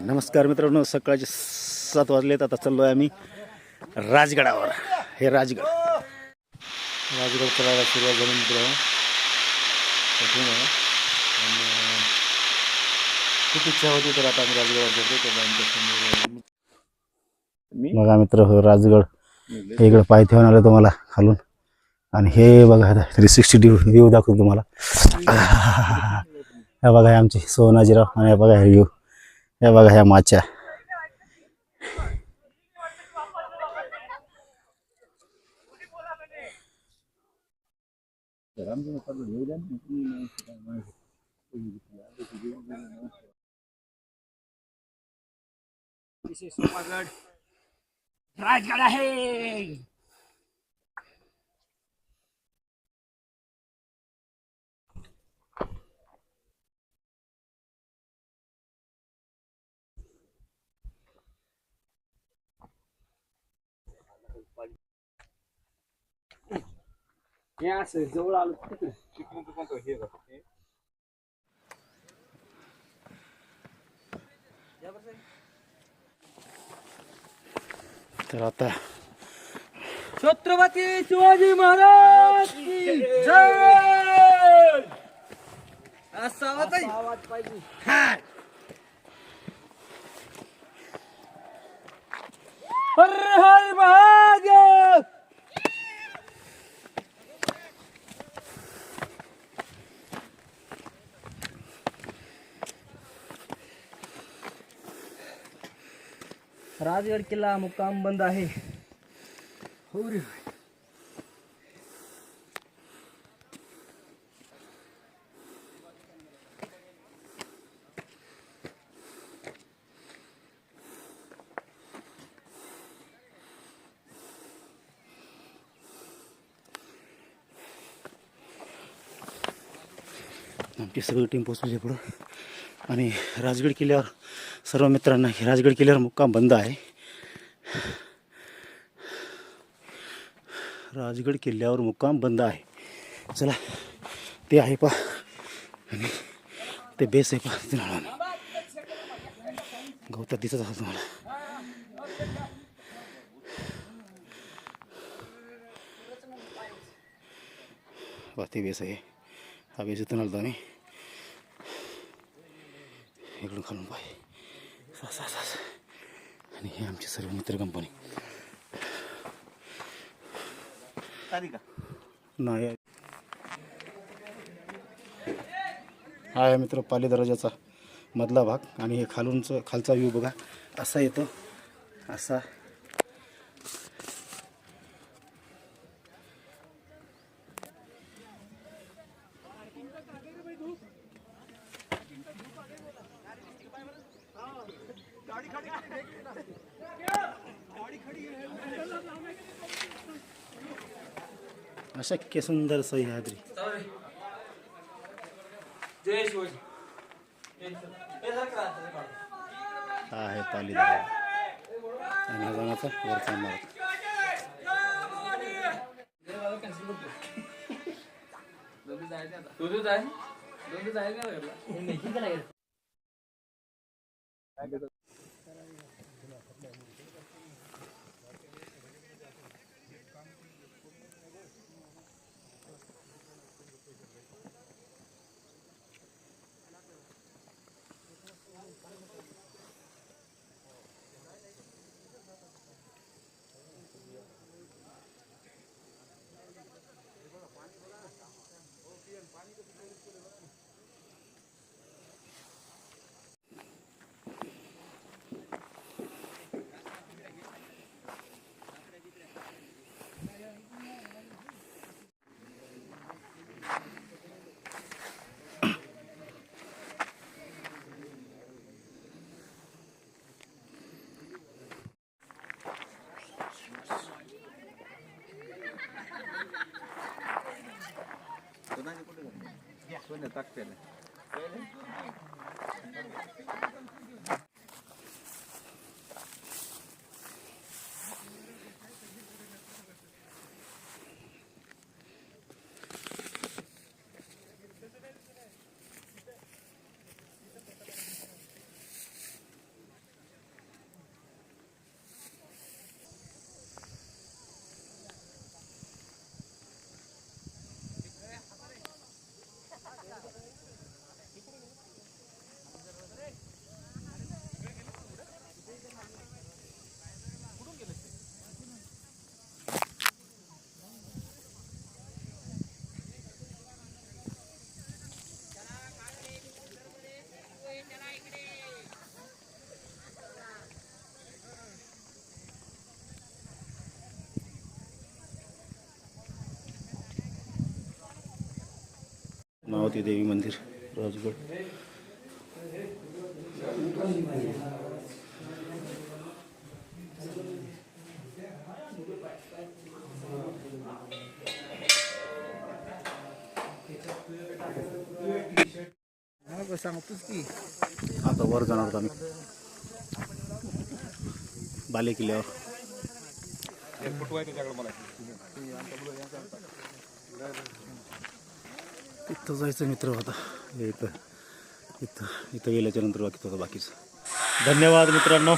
नमस्कार मित्रांनो सकाळचे सात वाजलेत आता चाललो आहे आम्ही राजगडावर. हे राजगड. राजगड करायला सुरुवात झाली मित्रांनो. खूप इच्छा होती तर आता आम्ही राजगडावर जातो तर बघा मित्र हो राजगड. इकडं पाय ठेवून आलं तुम्हाला खालून. आणि हे बघा थ्री सिक्स्टी व्ह्यू दाखवतो तुम्हाला. हे बघा हे आमचे सोनाजीराव आणि हे बघा हे व्ह्यू हे बघा ह्या माच्या. राजगड आहे हे असं जवळ आलो तर आता छत्रपती शिवाजी महाराज की जय! असा आवाज पाहिजे. हर हर महादेव! राजगड किल्ला मुक्काम बंद आहे. हो रे आमची सगळी टीम पोचली पुढं. आणि राजगड किल्ल्यावर सर्व मित्रांना हे राजगड किल्ल्यावर मुक्काम बंद आहे. राजगड किल्ल्यावर मुक्काम बंद आहे. चला ते आहे पा आणि ते बेस आहे पा तिथून गवतात दिसत असेल तुम्हाला. वा ते बेस आहे. हा बेस इथून आलो आम्ही. इकडून खालून पाय. सा सा सा सा. आणि हे आमची सर्व मित्र कंपनी नाही. हा आहे मित्र पाली दरवाजाचा मधला भाग. आणि हे खालूनचं खालचा व्ह्यू बघा. असा येतो. असा. अशक्य सुंदर सह्याद्री. हा आहे पाली दरवाजा आणि वरचा मार्ग. दोन जाय दोन जाय का? ಸುಮ್ಮನೆ ತಗ್ತೇನೆ अमरावती देवी मंदिर राजगड. सांगतोच की आता वर जाणार आहोत आम्ही. बाले किल्ल्यावर. इथं जायचं मित्र होता हे इथं. इथं. इथं गेल्याच्यानंतर बाकी होतं बाकीचं. धन्यवाद मित्रांनो.